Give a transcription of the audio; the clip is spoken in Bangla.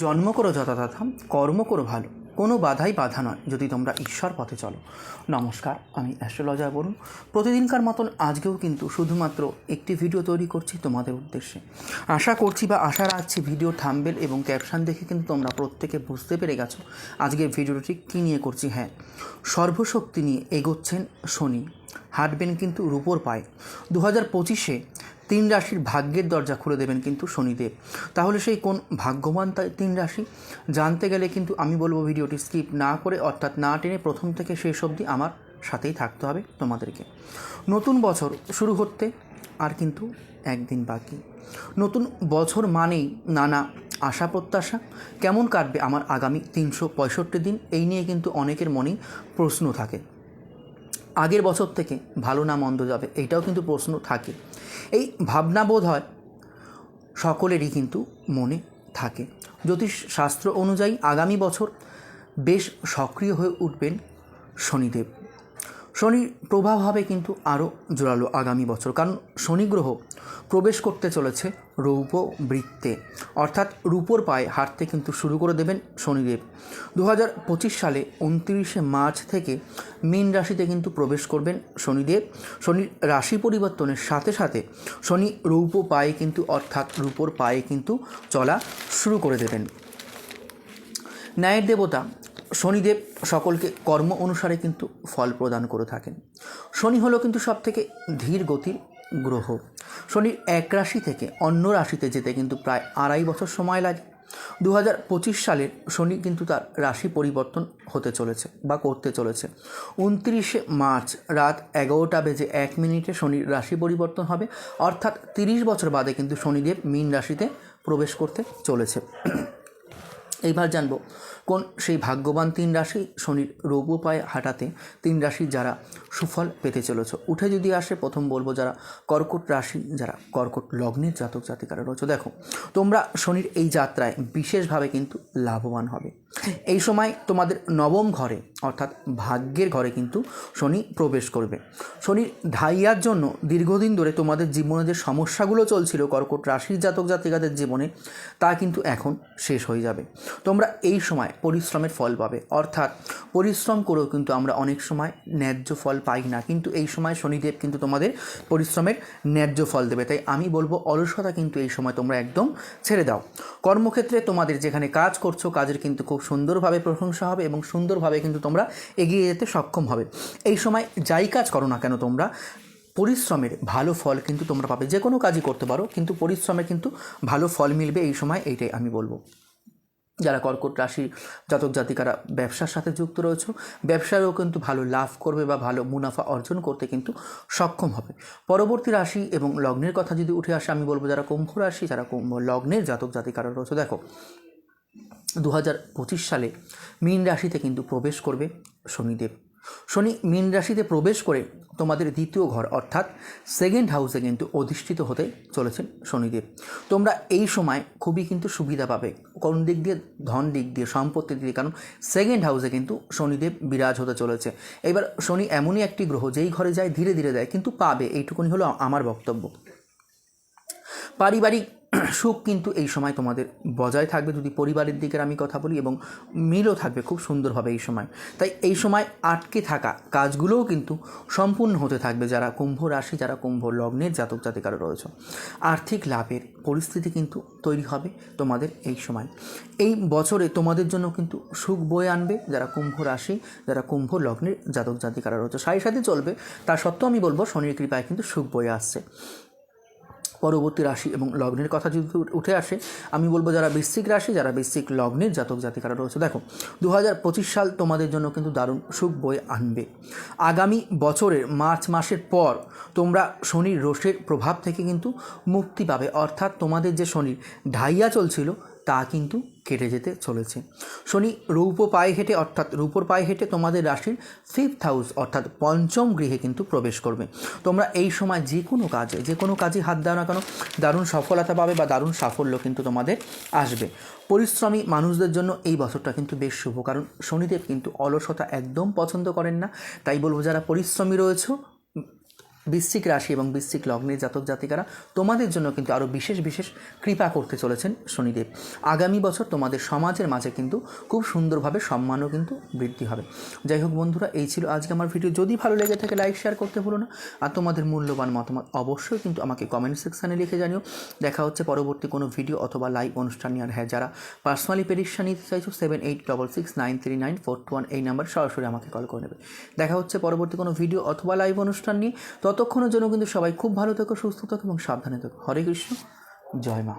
জন্ম করো যথাযথা কর্ম করো ভালো। কোনো বাধাই বাধা নয়, যদি তোমরা ঈশ্বর পথে চলো। নমস্কার, আমি অ্যাস্ট্রোলজার বলুন প্রতিদিনকার মতন আজকেও কিন্তু শুধুমাত্র একটি ভিডিও তৈরি করছি তোমাদের উদ্দেশ্যে। আশা করছি বা আশা রাখছি ভিডিও থাম্বেল এবং ক্যাপশন দেখে কিন্তু তোমরা প্রত্যেকে বুঝতে পেরে গেছো আজকের ভিডিওটি কী নিয়ে করছি। হ্যাঁ সর্বশক্তি নিয়ে এগোচ্ছেন শনি। হাঁটবেন কিন্তু রূপোর পায়। দু হাজার পঁচিশে তিন রাশির ভাগ্যের দরজা খুলে দেবেন কিন্তু শনিদেব। তাহলে সেই কোন ভাগ্যবান তিন রাশি? জানতে গেলে কিন্তু আমি বলব ভিডিওটি স্কিপ না করে, অর্থাৎ না টেনে প্রথম থেকে শেষ অবধি আমার সাথেই থাকতে হবে তোমাদেরকে। নতুন বছর শুরু করতে আর কিন্তু একদিন বাকি। নতুন বছর মানেই নানা আশা প্রত্যাশা। কেমন কাটবে আমার আগামী তিনশো পঁয়ষট্টি দিন? এই নিয়ে কিন্তু অনেকের মনেই প্রশ্ন থাকে। আগের বছর থেকে ভালো না মন্দ যাবে এটাও কিন্তু প্রশ্ন থাকে। এই ভাবনা বোধ হয় সকলেরই কিন্তু মনে থাকে। জ্যোতিষ শাস্ত্র অনুযায়ী আগামী বছর বেশ সক্রিয় হয়ে উঠবেন শনিদেব। শনির প্রভাব হবে কিন্তু আরও জোরালো আগামী বছর, কারণ শনি গ্রহ প্রবেশ করতে চলেছে রৌপ বৃত্তে। অর্থাৎ রূপোর পায়ে হাঁটতে কিন্তু শুরু করে দেবেন শনিদেব। দু হাজার পঁচিশ সালে উনত্রিশে মার্চ থেকে মীন রাশিতে কিন্তু প্রবেশ করবেন শনিদেব। শনির রাশি পরিবর্তনের সাথে সাথে শনি রৌপ পায়ে কিন্তু, অর্থাৎ রূপোর পায়ে কিন্তু চলা শুরু করে দেবেন। ন্যায়ের দেবতা শনিদেব সকলকে কর্ম অনুসারে কিন্তু ফল প্রদান করে থাকেন। শনি হলো কিন্তু সব থেকে ধীর গতির গ্রহ। শনির এক রাশি থেকে অন্য রাশিতে যেতে কিন্তু প্রায় আড়াই বছর সময় লাগে। দু হাজার পঁচিশ সালের শনি কিন্তু তার রাশি পরিবর্তন হতে চলেছে বা করতে চলেছে। উনত্রিশে মার্চ রাত এগারোটা বেজে এক মিনিটে শনির রাশি পরিবর্তন হবে। অর্থাৎ তিরিশ বছর বাদে কিন্তু শনিদেব মীন রাশিতে প্রবেশ করতে চলেছে। এইবার জানব, কোন সেই ভাগ্যবান তিন রাশি শনির রৌপ পায়ে হাঁটাতে তিন রাশি যারা সুফল পেতে চলেছ। উঠে যদি আসে, প্রথম বলব যারা কর্কট রাশি, যারা কর্কট লগ্নের জাতক জাতিকারা রয়েছে। দেখো, তোমরা শনির এই যাত্রায় বিশেষভাবে কিন্তু লাভবান হবে। এই সময় তোমাদের নবম ঘরে, অর্থাৎ ভাগ্যের ঘরে কিন্তু শনি প্রবেশ করবে। শনির ঢাইয়ার জন্য দীর্ঘদিন ধরে তোমাদের জীবনে যে সমস্যাগুলো চলছিল কর্কট রাশির জাতক জাতিকাদের জীবনে, তা কিন্তু এখন শেষ হয়ে যাবে। তোমরা এই সময় পরিশ্রমের ফল পাবে। অর্থাৎ পরিশ্রম করেও কিন্তু আমরা অনেক সময় ন্যায্য ফল পাই না। কিন্তু এই সময় শনিদেব কিন্তু তোমাদের পরিশ্রমের ন্যায্য ফল দেবে। তাই আমি বলব, অলসতা কিন্তু এই সময় তোমরা একদম ছেড়ে দাও। কর্মক্ষেত্রে তোমাদের যেখানে কাজ করছ, কাজের কিন্তু খুব সুন্দরভাবে প্রশংসা হবে এবং সুন্দরভাবে কিন্তু তোমরা এগিয়ে যেতে সক্ষম হবে। এই সময় যাই কাজ করো না কেন তোমরা, পরিশ্রমের ভালো ফল কিন্তু তোমরা পাবে। যে কোনো কাজই করতে পারো, কিন্তু পরিশ্রমে কিন্তু ভালো ফল মিলবে। এই সময় এইটাই আমি বলব। যারা কর্কট রাশি জাতক জাতিকারা ব্যবসার সাথে যুক্ত রয়েছে, ব্যবসায়ও কিন্তু ভালো লাভ করবে বা ভালো মুনাফা অর্জন করতে কিন্তু সক্ষম হবে। পরবর্তী রাশি এবং লগ্নের কথা যদি উঠে আসে, আমি বলব যারা কুম্ভ রাশি, যারা কুম্ভ লগ্নের জাতক জাতিকারা রয়েছে, দেখো দু হাজার পঁচিশ সালে মীন রাশিতে কিন্তু প্রবেশ করবে শনিদেব। শনি মীন রাশিতে প্রবেশ করে তোমাদের দ্বিতীয় ঘর, অর্থাৎ সেকেন্ড হাউসে কিন্তু অধিষ্ঠিত হতে চলেছেন শনিদেব। তোমরা এই সময় খুবই কিন্তু সুবিধা পাবে। কোন দিক দিয়ে? ধন দিক দিয়ে, সম্পত্তির দিক দিয়ে। কারণ সেকেন্ড হাউসে কিন্তু শনিদেব বিরাজ হতে চলেছে। এবার শনি এমনই একটি গ্রহ, যেই ঘরে যায়, ধীরে ধীরে দেয়, কিন্তু পাবে। এইটুকুনি হলো আমার বক্তব্য। পারিবারিক সুখ কিন্তু এই সময় তোমাদের বজায় থাকবে। যদি পরিবারের দিকের আমি কথা বলি এবং মিলও থাকবে, খুব সুন্দরভাবে এই সময়। তাই এই সময় আটকে থাকা কাজগুলোও কিন্তু সম্পূর্ণ হতে থাকবে যারা কুম্ভ রাশি, যারা কুম্ভ লগ্নের জাতক জাতিকারা রয়েছে। আর্থিক লাভের পরিস্থিতি কিন্তু তৈরি হবে তোমাদের এই সময়। এই বছরে তোমাদের জন্য কিন্তু সুখ বয়ে আনবে যারা কুম্ভ রাশি, যারা কুম্ভ লগ্নের জাতক জাতিকারা রয়েছে। সাথে সাথে চলবে, তা সত্ত্বেও আমি বলব শনির কৃপায় কিন্তু সুখ বয়ে আসছে। পরবর্তী রাশি এবং লগ্নের কথা যদি উঠে আসে, আমি বলব যারা বৃশ্চিক রাশি, যারা বৃশ্চিক লগ্নের জাতক জাতিকারা রয়েছে। দেখো দু হাজার পঁচিশ সাল তোমাদের জন্য কিন্তু দারুণ সুখ বয়ে আনবে। আগামী বছরের মার্চ মাসের পর তোমরা শনির রোষের প্রভাব থেকে কিন্তু মুক্তি পাবে। অর্থাৎ তোমাদের যে শনির ঢাইয়া চলছিল তা কিন্তু কেটে যেতে চলেছে। শনি রৌপ পায়ে হেঁটে অর্থাৎ রূপর পায়ে হেঁটে তোমাদের রাশির ফিফথ হাউস অর্থাৎ পঞ্চম গৃহে কিন্তু প্রবেশ করবে। তোমরা এই সময় যে কোনো কাজে, যে কোনো কাজে হাত দাও না কেন, দারুণ সফলতা পাবে বা দারুণ সাফল্য কিন্তু তোমাদের আসবে। পরিশ্রমী মানুষদের জন্য এই বছরটা কিন্তু বেশ শুভ, কারণ শনিদেব কিন্তু অলসতা একদম পছন্দ করেন না। তাই বলব, যারা পরিশ্রমী রয়েছে বৃশ্চিক রাশি এবং বৃশ্চিক লগ্নের জাতক জাতিকারা তোমাদের জন্য কিন্তু আরও বিশেষ বিশেষ কৃপা করতে চলেছেন শনিদেব। আগামী বছর তোমাদের সমাজের মাঝে কিন্তু খুব সুন্দরভাবে সম্মানও কিন্তু বৃদ্ধি হবে। যাই হোক বন্ধুরা, এই ছিল আজকে আমার ভিডিও। যদি ভালো লেগে থাকে, লাইক, শেয়ার করতে ভুলো না। আর তোমাদের মূল্যবান মতামত অবশ্যই কিন্তু আমাকে কমেন্ট সেকশানে লিখে জানিও। দেখা হচ্ছে পরবর্তী কোনো ভিডিও অথবা লাইভ অনুষ্ঠান নিয়ে। আর হ্যাঁ যারা পার্সোনালি পেরিশা নিতে চাইছো seven eight double six nine three nine four two one এই নাম্বার সরাসরি আমাকে কল করে নেবে। দেখা হচ্ছে পরবর্তী কোনো ভিডিও অথবা লাইভ অনুষ্ঠান নিয়ে। ততক্ষণের জন্য কিন্তু সবাই খুব ভালো থেকো, সুস্থ থাকো এবং সাবধানে থাকো। হরে কৃষ্ণ। জয় মা।